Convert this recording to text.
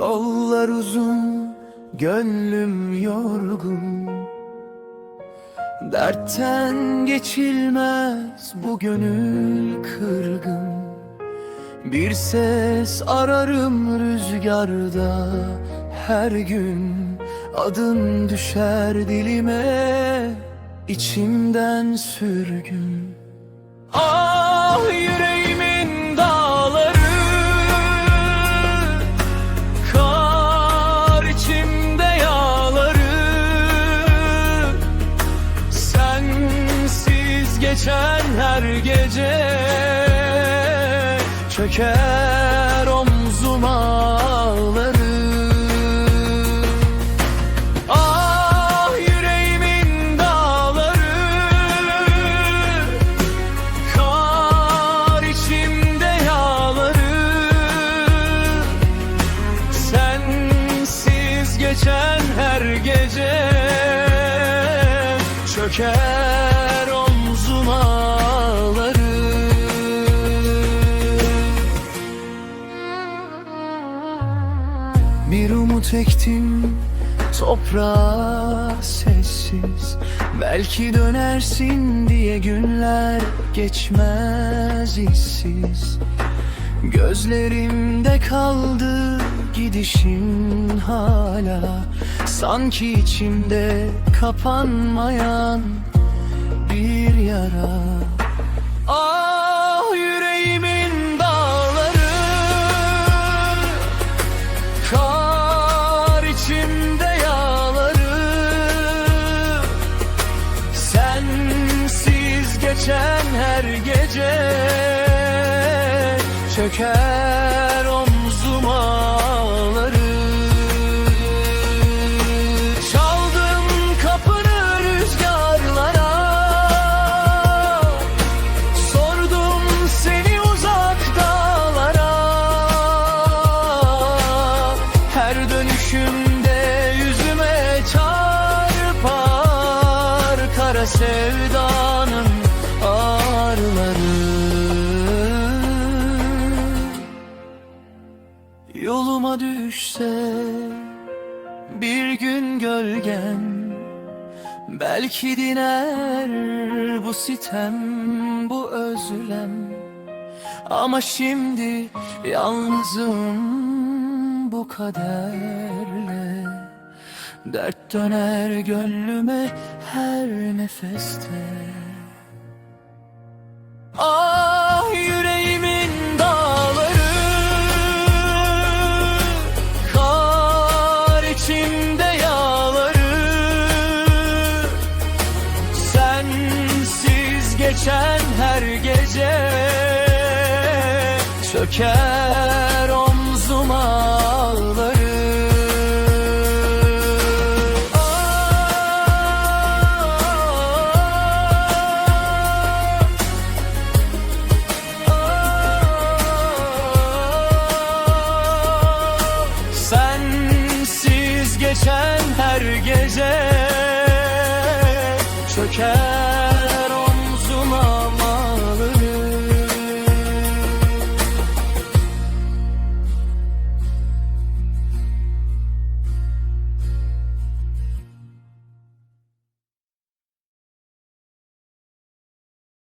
Yollar uzun, gönlüm yorgun. Dertten geçilmez bu gönül kırgın. Bir ses ararım rüzgarda her gün Adın düşer dilime. İçimden sürgün. Geçen her gece Çöker omzuma ağları. Yüreğimin dağları Kar içimde yağları. Sensiz geçen her gece Çöker Bir umut ektim toprağa sessiz. Belki dönersin diye günler geçmez işsiz Gözlerimde kaldı gidişin hala. Sanki içimde kapanmayan bir yara içimde yağları. Sensiz geçen her gece Çöker sevdanın ağrıları. Yoluma düşse bir gün gölgen Belki diner bu sitem, bu özlem. Ama şimdi yalnızım bu kaderle Dert döner gönlüme her nefeste. Ah yüreğimin dağları Kar içimde yağları. Sensiz geçen her gece Çöker omzuma Geçen her gece Çöker